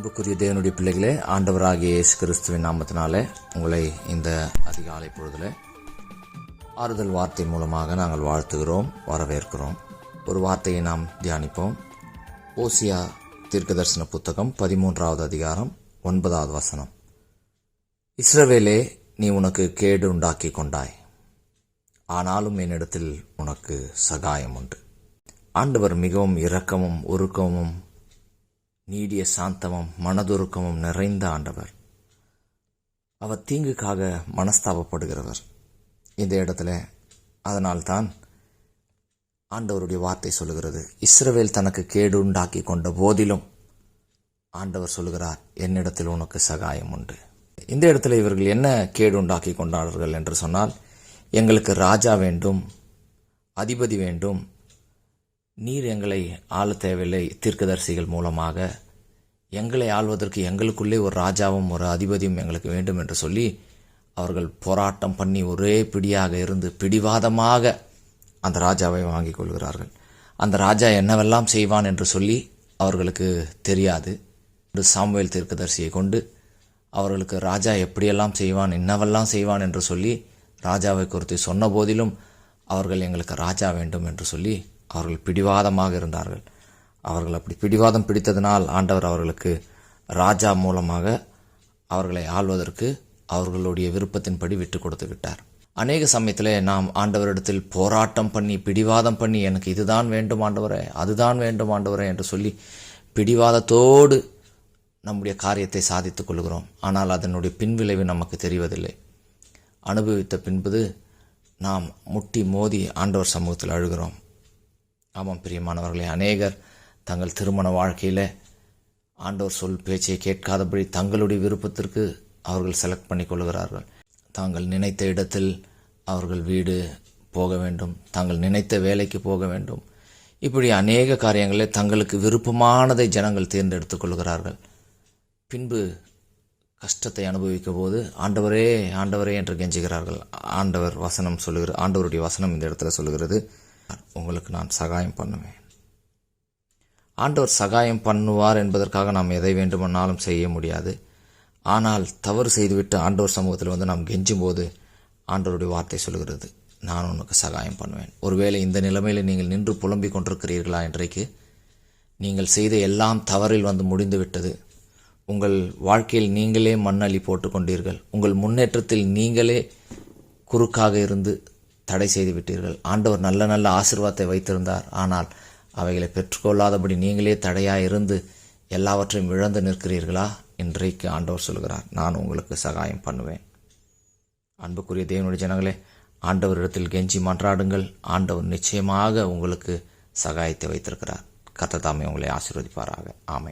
அன்புக்குரிய தேவனுடைய பிள்ளைகளே ஆண்டவராகிய இயேசு கிறிஸ்துவின் நாமத்தினாலே உங்களை இந்த அதிகாலை பொழுதில் ஆறுதல் வார்த்தை மூலமாக நாங்கள் வாழ்த்துகிறோம் வரவேற்கிறோம். ஒரு வார்த்தையை நாம் தியானிப்போம். ஓசியா தீர்க்கதரிசன புத்தகம் பதிமூன்றாவது அதிகாரம் ஒன்பதாவது வசனம். இஸ்ரவேலே நீ உனக்கு கேடு உண்டாக்கி கொண்டாய். ஆனாலும் என்னிடத்தில் உனக்கு சகாயம் உண்டு. ஆண்டவர் மிகவும் இரக்கமும் உருக்கமும் நீடிய சாந்தமும் மனதுருக்கமும் நிறைந்த ஆண்டவர். அவர் தீங்குக்காக மனஸ்தாபப்படுகிறவர். இந்த இடத்துல அதனால்தான் ஆண்டவருடைய வார்த்தை சொல்லுகிறது. இஸ்ரவேல் தனக்கு கேடு உண்டாக்கி கொண்ட போதிலும் ஆண்டவர் சொல்லுகிறார் என்னிடத்தில் உனக்கு சகாயம் உண்டு. இந்த இடத்துல இவர்கள் என்ன கேடு உண்டாக்கி கொண்டார்கள் என்று சொன்னால் எங்களுக்கு ராஜா வேண்டும் அதிபதி வேண்டும் நீர் எங்களை ஆள தேவையில்லை. தீர்க்கதரிசிகள் மூலமாக எங்களை ஆள்வதற்கு எங்களுக்குள்ளே ஒரு ராஜாவும் ஒரு அதிபதியும் எங்களுக்கு வேண்டும் என்று சொல்லி அவர்கள் போராட்டம் பண்ணி ஒரே பிடியாக இருந்து பிடிவாதமாக அந்த ராஜாவை வாங்கிக் கொள்கிறார்கள். அந்த ராஜா என்னவெல்லாம் செய்வான் என்று சொல்லி அவர்களுக்கு தெரியாது. ஒரு சாமுவேல் தீர்க்கதரிசியை கொண்டு அவர்களுக்கு ராஜா எப்படியெல்லாம் செய்வான் என்னவெல்லாம் செய்வான் என்று சொல்லி ராஜாவை குறித்து சொன்ன போதிலும் அவர்கள் எங்களுக்கு ராஜா வேண்டும் என்று சொல்லி அவர்கள் பிடிவாதமாக இருந்தார்கள். அவர்கள் அப்படி பிடிவாதம் பிடித்ததினால் ஆண்டவர் அவர்களுக்கு ராஜா மூலமாக அவர்களை ஆள்வதற்கு அவர்களுடைய விருப்பத்தின்படி விட்டு கொடுத்து விட்டார். அநேக சமயத்தில் நாம் ஆண்டவரிடத்தில் போராட்டம் பண்ணி பிடிவாதம் பண்ணி எனக்கு இதுதான் வேண்டும் ஆண்டவரே அதுதான் வேண்டும் ஆண்டவரே என்று சொல்லி பிடிவாதத்தோடு நம்முடைய காரியத்தை சாதித்துக் கொள்கிறோம். ஆனால் அதனுடைய பின்விளைவு நமக்கு தெரிவதில்லை. அனுபவித்த பின்பது நாம் முட்டி மோதி ஆண்டவர் சமூகத்தில் அழுகிறோம். ஆமாம் பிரியமானவர்களே. அநேகர் தங்கள் திருமண வாழ்க்கையில் ஆண்டவர் சொல் பேச்சை கேட்காதபடி தங்களுடைய விருப்பத்திற்கு அவர்கள் செலக்ட் பண்ணி கொள்கிறார்கள். தாங்கள் நினைத்த இடத்தில் அவர்கள் வீடு போக வேண்டும் தாங்கள் நினைத்த வேலைக்கு போக வேண்டும். இப்படி அநேக காரியங்களில் தங்களுக்கு விருப்பமானதை ஜனங்கள் தேர்ந்தெடுத்துக் கொள்கிறார்கள். பின்பு கஷ்டத்தை அனுபவிக்கும் போது ஆண்டவரே ஆண்டவரே என்று கெஞ்சுகிறார்கள். ஆண்டவர் வசனம் சொல்லுகிற ஆண்டவருடைய வசனம் இந்த இடத்துல சொல்லுகிறது. உங்களுக்கு நான் சகாயம் பண்ணுவேன். ஆண்டவர் சகாயம் பண்ணுவார் என்பதற்காக நாம் எதை வேண்டுமானாலும் செய்ய முடியாது. ஆனால் தவறு செய்துவிட்டு ஆண்டவர் சமூகத்தில் வந்து நாம் கெஞ்சும்போது ஆண்டவருடைய வார்த்தை சொல்லுகிறது நான் உனக்கு சகாயம் பண்ணுவேன். ஒருவேளை இந்த நிலைமையில் நீங்கள் நின்று புலம்பிக் கொண்டிருக்கிறீர்களா இன்றைக்கு? நீங்கள் செய்த எல்லாம் தவறில் வந்து முடிந்துவிட்டது. உங்கள் வாழ்க்கையில் நீங்களே மண்ணள்ளி போட்டுக்கொண்டீர்கள் உங்கள் முன்னேற்றத்தில் நீங்களே குறுக்காக இருந்து தடை செய்து விட்டீர்கள். ஆண்டவர் நல்ல நல்ல ஆசிர்வாதத்தை வைத்திருந்தார். ஆனால் அவைகளை பெற்றுக்கொள்ளாதபடி நீங்களே தடையாக இருந்து எல்லாவற்றையும் இழந்து நிற்கிறீர்களா? இன்றைக்கு ஆண்டவர் சொல்கிறார் நான் உங்களுக்கு சகாயம் பண்ணுவேன். அன்புக்குரிய தேவனுடைய ஜனங்களே ஆண்டவரிடத்தில் கெஞ்சி மன்றாடுங்கள். ஆண்டவர் நிச்சயமாக உங்களுக்கு சகாயத்தை வைத்திருக்கிறார். கத்ததாமே உங்களை ஆசீர்வதிப்பாராக. ஆமை